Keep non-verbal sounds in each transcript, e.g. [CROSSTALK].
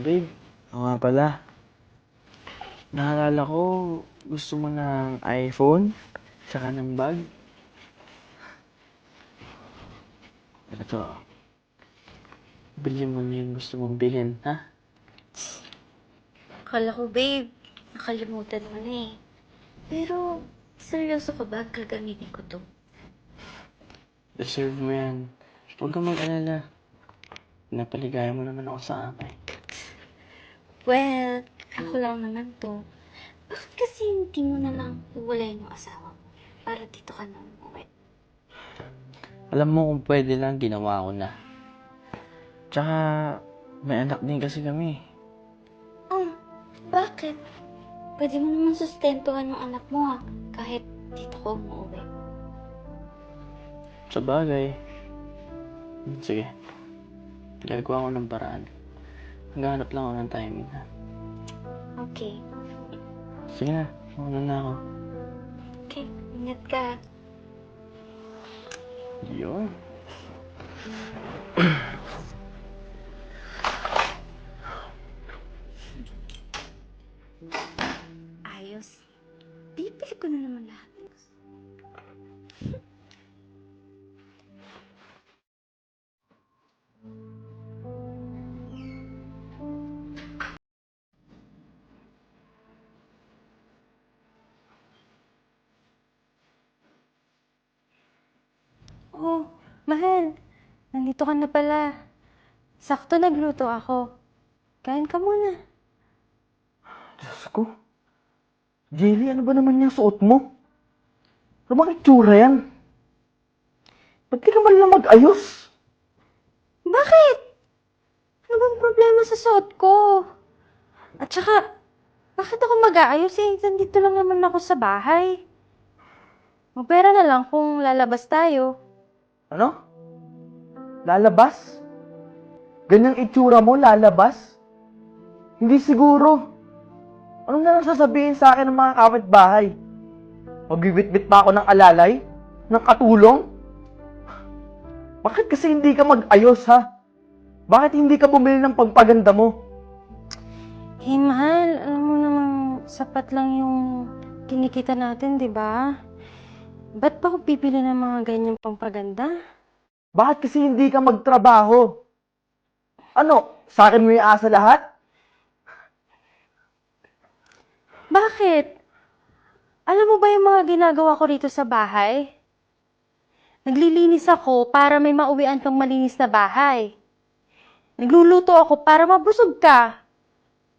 babe. Oo nga pala. Naalala ko, gusto mo ng iPhone, saka ng bag. Ito. Bili mo na yung gusto mong bilhin, ha? Akala ko, babe, nakalimutan mo na eh. Pero, seryoso ka ba? Gagamitin ko to. Deserve mo yan. Huwag kang mag-alala. Napaligaya mo naman ako sa amay. Well, ako lang naman to. Bakit kasi hindi mo na lang iwalayin yung asawa mo? Para dito ka na umuwi. Alam mo kung pwede lang, ginawa ko na. Tsaka, may anak din kasi kami. Oh, bakit? Pwede mo naman sustentuhan yung anak mo ha, kahit dito ko umuwi. Sa bagay. Sige. Gagawa ko ng paraan. Maghanap lang ako ng timing, ha? Okay. Sige na, mauna na ako. Okay, ingat ka. Yun. Ayos. Bibili ko na naman lahat. Oh, mahal. Nandito ka na pala. Sakto nagluto ako. Kain ka muna. Diyos ko. Jelly, ano ba naman yung suot mo? Ano bang itsura yan? Ba't di ka man lang mag-ayos? Bakit? Ano bang problema sa suot ko? At saka, bakit ako mag-aayos eh? Nandito lang naman ako sa bahay. Magpera na lang kung lalabas tayo. Ano? Lalabas? Ganyang itsura mo, lalabas? Hindi siguro. Anong na lang sasabihin sa akin ng mga kapitbahay? Magbibitbit pa ako ng alalay? Ng katulong? Bakit kasi hindi ka mag-ayos, ha? Bakit hindi ka bumili ng pagpaganda mo? Eh, mahal, alam mo namang sapat lang yung kinikita natin, di ba? Ba't pa ako pipili ng mga ganyang pampaganda? Bakit kasi hindi ka magtrabaho? Ano, sa akin mo yung asa lahat? Bakit? Alam mo ba yung mga ginagawa ko rito sa bahay? Naglilinis ako para may mauwian kang malinis na bahay. Nagluluto ako para mabusog ka.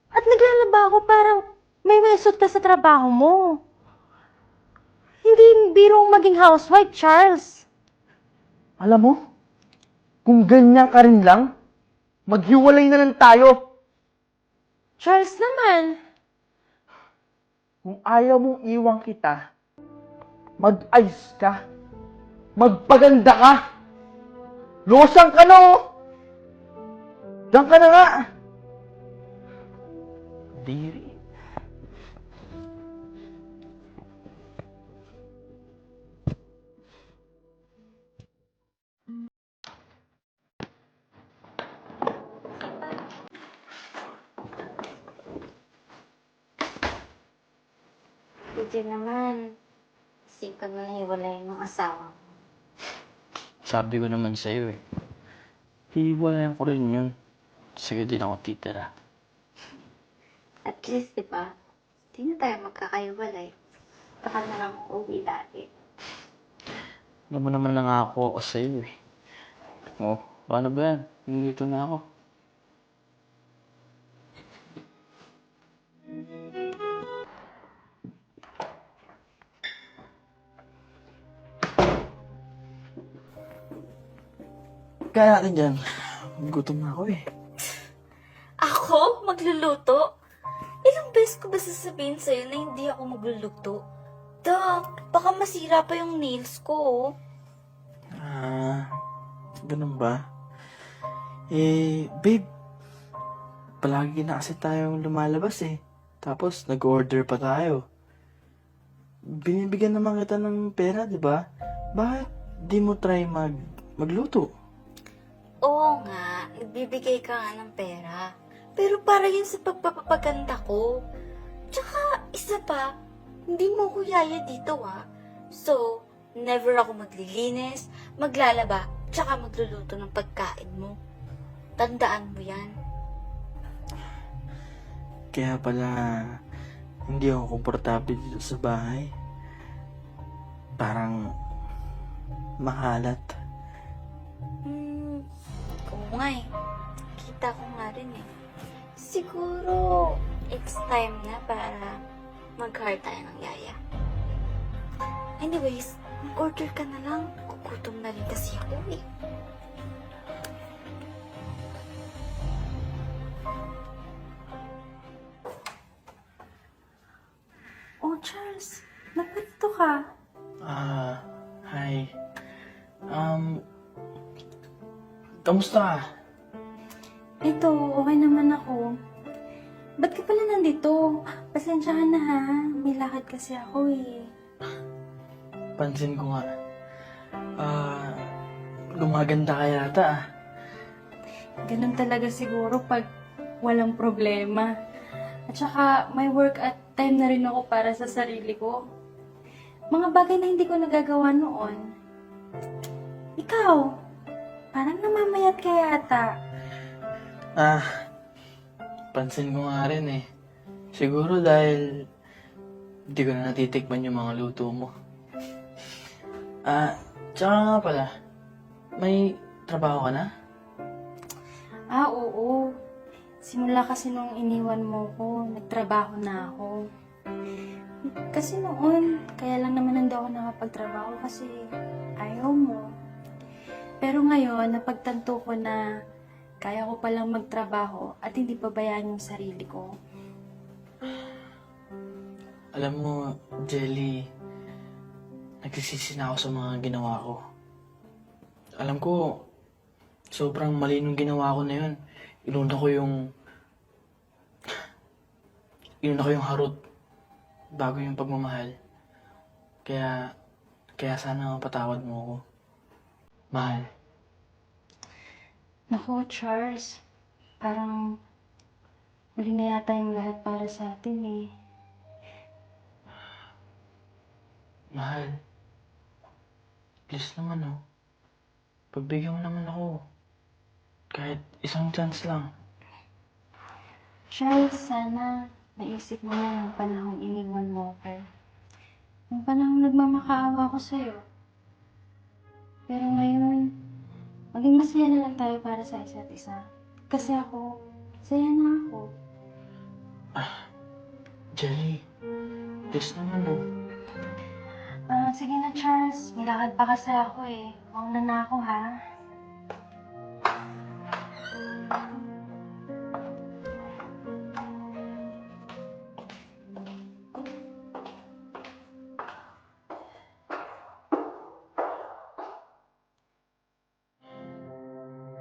At naglalaba ako para may mesot ka sa trabaho mo. Hindi birong maging housewife, Charles. Alam mo, kung ganyan ka rin lang, maghiwalay na lang tayo. Charles naman. Kung ayaw mong iwang kita, mag-ayos ka. Magpaganda ka. Losang ka na oh. Diyan ka na nga. Diri. Pwede naman. Isipan mo na hiwalayin yung asawa mo. Sabi ko naman sa'yo eh. Hiwalayan ko rin yun. Sige din ako titira. At least, di ba? Hindi na tayo magkakaiwalay. Baka na lang uwi dati. Alam mo naman nangako ako sa'yo eh. Oh, paano ba yan? Nandito na ako. Kaya natin dyan. Gutom na ako eh. Ako? Magluluto? Ilang beses ko ba sasabihin sa'yo na hindi ako magluluto? Dok, baka masira pa yung nails ko. Ah, ganun ba? Eh, babe, palagi na kasi tayong lumalabas eh. Tapos, nag-order pa tayo. Binibigyan naman kita ng pera, di ba? Bakit di mo try mag magluto? Oo nga, nagbibigay ka nga ng pera. Pero para yun sa pagpapaganda ko. Tsaka, isa pa, hindi mo ko dito ah. So, never ako maglilinis, maglalaba, tsaka magluluto ng pagkain mo. Tandaan mo yan. Kaya pala, hindi ako komportable dito sa bahay. Parang makalat. Nga eh. Kita ko nga rin eh. Siguro, it's time na para mag-hire tayo ng yaya. Anyways, order ka na lang. Gugutom na rin kasi ako eh. Oh, Charles, nagpatito ka. Ah, hi. Um, kamusta ka? Ito, okay naman ako. Ba't ka pala nandito? Pasensya ka na ha. May lakad kasi ako eh. Pansin ko nga. Ah, gumaganda ka yata ah. Ganun talaga siguro pag walang problema. At saka may work at time na rin ako para sa sarili ko. Mga bagay na hindi ko nagagawa noon. Ikaw, parang namamayat ka yata. Ah, pansin ko nga rin eh. Siguro dahil hindi ko na natitikman yung mga luto mo. Ah, tsaka nga pala, may trabaho ka na? Ah, oo. Simula kasi nung iniwan mo ko, nagtrabaho na ako. Kasi noon, kaya lang naman hindi ako nakapagtrabaho kasi ayaw mo. Pero ngayon, napagtanto ko na kaya ko palang magtrabaho at hindi pabayaan yung sarili ko. Alam mo, Jelly, nagsisisi na ako sa mga ginawa ko. Alam ko, sobrang mali nung ginawa ko na yun. Inuna ko yung... [SIGHS] Inuna ko yung harot bago yung pagmamahal. Kaya, kaya sana mapatawad mo ako. Mahal. Naku, Charles. Parang huli na yata yung lahat para sa atin eh. Mahal. Please naman oh. Pagbigyan mo naman ako. Kahit isang chance lang. Charles, sana naisip mo na yung panahong iniwan mo ako. Yung panahong nagmamakaawa ko sa'yo. Pero ngayon, maging masaya na lang tayo para sa isa't isa. Kasi ako, saya na ako. Jelly. Please naman oh. Ah, sige na Charles, may lakad pa kasi ako eh. Mauna na ako ha.